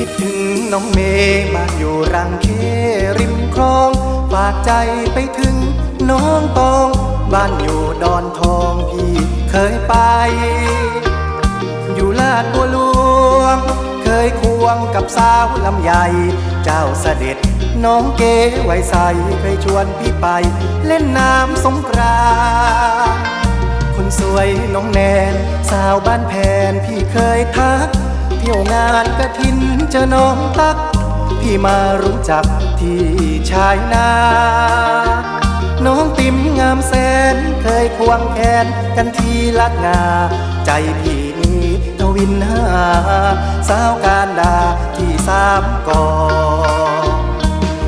คิดถึงน้องเมย์บ้านอยู่รังเคริมคลอง ฝากใจไปถึงน้องตอง บ้านอยู่ดอนทองพี่เคยไป อยู่ลาดบัวหลวง เคยควงกับสาวลำใหญ่ เจ้าเสด็จน้องเก๋ไว้ใสเคยชวนพี่ไป เล่นน้ำสงกรานคนสวยน้องแนน สาวบ้านแพนพี่เคยทัก ที่ยวงานกระทินเจอน้องตัก พี่มารู้จักที่ชายนาน้องติมงามแสนเคยควงแขนกันทีลัดงา ใจพี่นี้ทวินหา สาวการดาที่สามกอ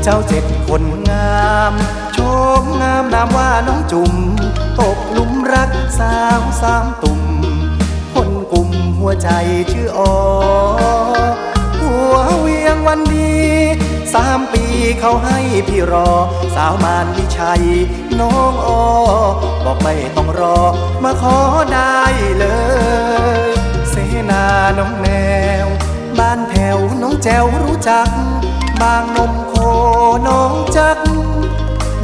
เจ้าเจ็ดคนงามโชมงามนามว่าน้องจุ่มตกหลุมรักสาวสามตุ่ม วใจชื่อออหัวเวียงวันดีสามปีเขาให้พี่รอ สาวมานวิชัย น้องออบอกไม่ต้องรอ มาขอได้เลย เสนาน้องแนว บ้านแถวน้องแจวรู้จัก บางนมโคน้องจัก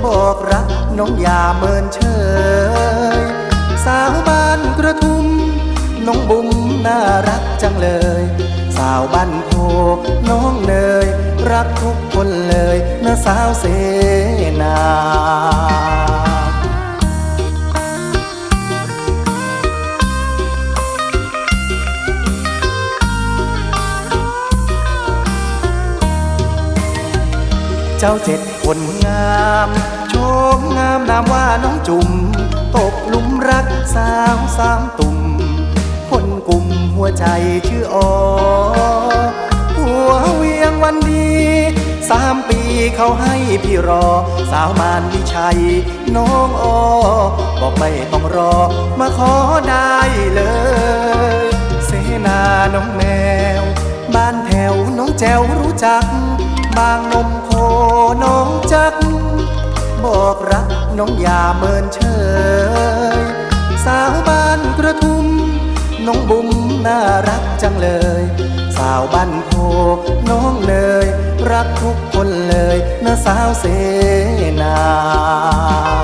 บอกรักน้องอย่าเมินเฉยสาวบ้านกระทุ่มน้องบุ๋ม บ้านโพน้องเนยรักทุกคนเลยนะสาวเสนาเจ้าเจ็ดคนงามโชมงามนามว่าน้องจุ่มตกลุมรักสาวสามตุ่ม ใจชื่ออหัวเวียงวันดีสามปีเขาให้พี่รอ สาวมานวิชัย น้องออบอกไม่ต้องรอ มาขอได้เลย เสนาน้องแมว บ้านแถวน้องแจวรู้จัก บางนมโคน้องจัก บอกรักน้องอย่าเมินเฉยสาวบ้านกระทุ่มน้องบุ๋ม น่ารักจังเลย สาวบ้านโพน้องเลย รักทุกคนเลยนะสาวเสนา